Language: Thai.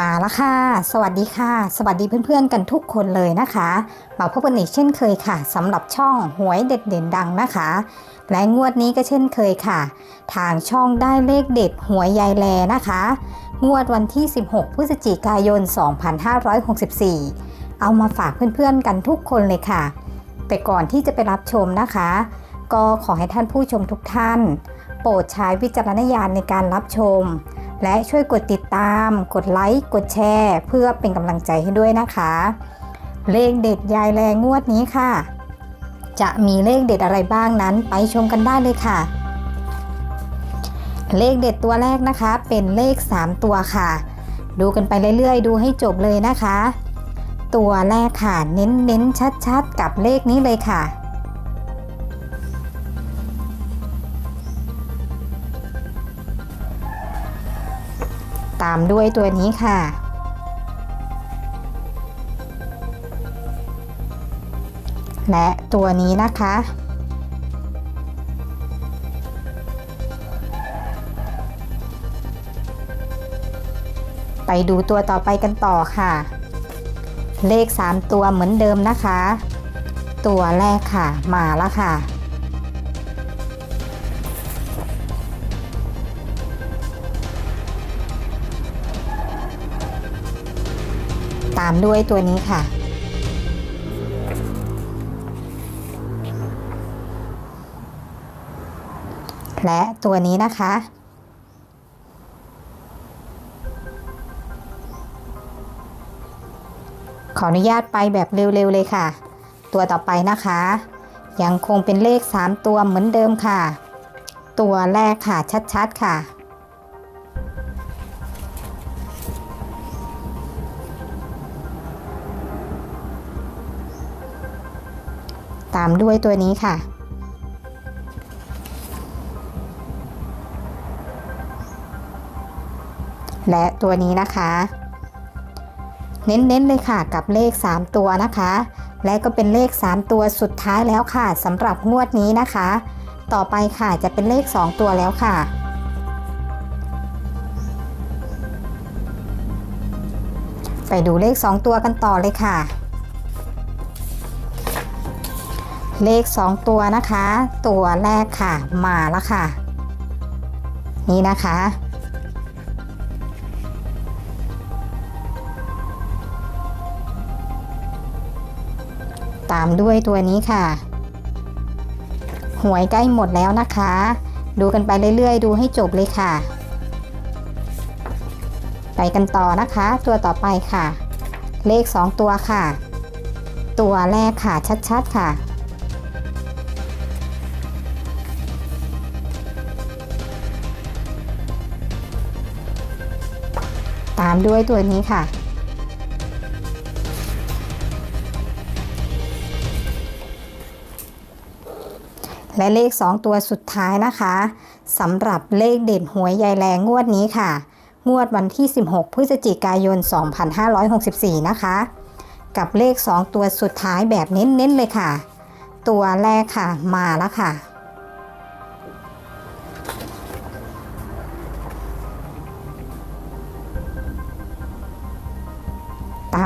มาแล้วค่ะ สวัสดีค่ะ สวัสดีเพื่อนๆกันทุกคนเลยนะคะ มาพบกันอีกเช่นเคยค่ะสำหรับช่องหวยเด็ดเด่นดังนะคะ และงวดนี้ก็เช่นเคยค่ะ ทางช่องได้เลขเด็ดหวยยายแลนะคะ งวดวันที่ 16 พฤศจิกายน 2564 เอามาฝากเพื่อนๆกันทุกคนเลยค่ะ แต่ก่อนที่จะไปรับชมนะคะ ก็ขอให้ท่านผู้ชมทุกท่าน โปรดใช้วิจารณญาณในการรับชม และช่วยกดติดตาม กดไลค์ กดแชร์ เพื่อเป็นกำลังใจให้ด้วยนะคะ เลขเด็ดยายแรงงวดนี้ค่ะ จะมีเลขเด็ดอะไรบ้างนั้นไปชมกันได้เลยค่ะ เลขเด็ดตัวแรกนะคะ เป็นเลข 3 ตัวค่ะ ดูกันไปเรื่อยๆ ดูให้จบเลยนะคะ ตัวแรกค่ะ เน้นๆชัดๆ กับเลขนี้เลยค่ะ ตามด้วยตัวนี้ค่ะ และตัวนี้นะคะ ไปดูตัวต่อไปกันต่อค่ะ เลข 3 ตัวเหมือนเดิมนะคะ ตัวแรกค่ะมาแล้วค่ะ ตามด้วยตัวนี้ค่ะ และตัวนี้นะคะ ขออนุญาตไปแบบเร็วๆเลยค่ะ ตัวต่อไปนะคะ ยังคงเป็นเลข 3 ตัวเหมือนเดิมค่ะ ตัวแรกค่ะชัดๆค่ะ ตามด้วยตัวนี้ค่ะ และตัวนี้นะคะ เน้นๆเลยค่ะกับเลข 3 ตัวนะคะ และก็เป็นเลข 3 ตัวสุดท้ายแล้วค่ะสำหรับงวดนี้นะคะ ต่อไปค่ะจะเป็นเลข 2 ตัวแล้วค่ะไปดูเลข 2 ตัวกันต่อเลยค่ะ เลข 2 ตัวนะคะ ตัวแรกค่ะ มาแล้วค่ะ นี่นะคะ ตามด้วยตัวนี้ค่ะ หวยใกล้หมดแล้วนะคะ ดูกันไปเรื่อยๆ ดูให้จบเลยค่ะ ไปกันต่อนะคะ ตัวต่อไปค่ะ เลข 2 ตัวค่ะ ตัวแรกค่ะชัดๆค่ะ ตามด้วยตัวนี้ค่ะ และเลข 2 ตัวสุดท้ายนะคะสำหรับเลขเด่นหวยยายแรงงวดนี้ค่ะ งวดวันที่ 16 พฤศจิกายน 2564 นะคะ กับเลข 2 ตัวสุดท้ายแบบเน้นๆเลยค่ะ ตัวแรกค่ะมาแล้วค่ะ